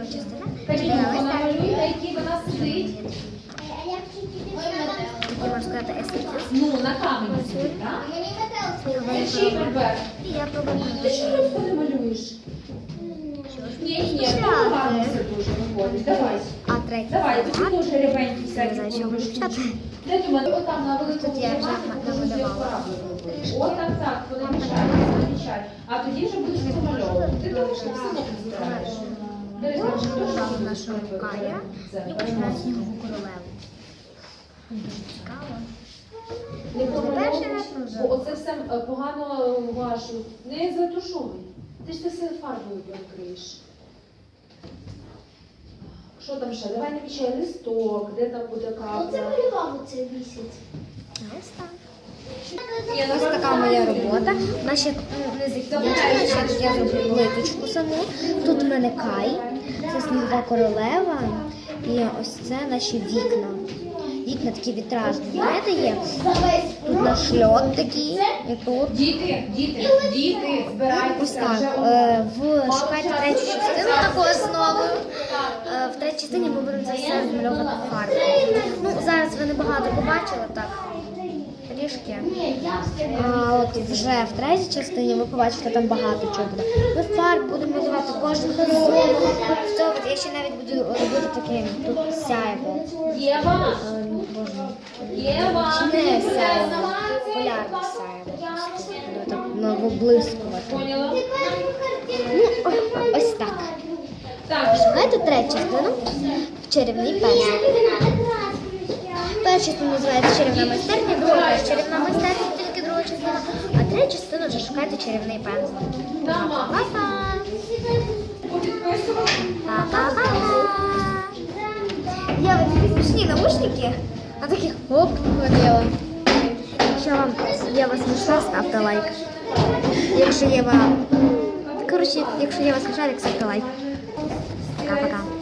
друга частина. Якій вона сидить. Сказати. Ну, на камені сидить, так? Чий бульбер? Я. Ти що рибку не малюєш? Ні, ні, ну гарно все дуже виходить. Давай. А третій Давай, тобі дуже всякі будуть. почати. Де ти мене? Отам на великому Тут я вже намалювала. можна. От так, так, помічай, помічай. А тоді вже будеш замальовувати. Ти думаєш, що все не збираєш. Може, дуже Мама наша Кая і починає снігову королеву. Дуже цікаво. Не перший раз вже. оце все е, погано вашу. Не затушуй. Ти ж це все фарбою перекриєш. Що там ще? Давай намічай листок, де там буде капля. Ось так. Ні, ну, Ось така моя робота. Вона ще ну, не закінчена, ще я зроблю плиточку саму. Тут в мене кай, це снігова королева. І ось це наші вікна. Вікна такі вітражні. Знаєте, є? Тут наш льот такий, і тут. Діти, діти, діти, Ось збирайтеся. так. Е, В шукайте третю частину такою основою. Е, В третій частині ми будемо це все змальовувати фарбою. Ну, зараз ви небагато побачили так. Трішки. А от вже в третій частині ви побачите там багато чого буде. Ми фарб будемо малювати кожну зону. Все, от я ще навіть буду робити таке тут сяйво. Єва, Е, Боже. Єва, Чи не сяйво? Полярне сяйво. Так наблискувати. Поняла? Ну, ось так. Шукайте третю частину чарівний пензлик. Перша частина називається чарівна майстерня, друга теж чарівна майстерня, тільки друга частина, а третю частину вже шукайте чарівний пензлик. Па-па! Я вот такі смішні наушники, а таких оп, наділа. Якщо вам Єва смішна, ставте лайк. Якщо Єва... Коротше, якщо Єва смішна, так ставте лайк. Пока-пока.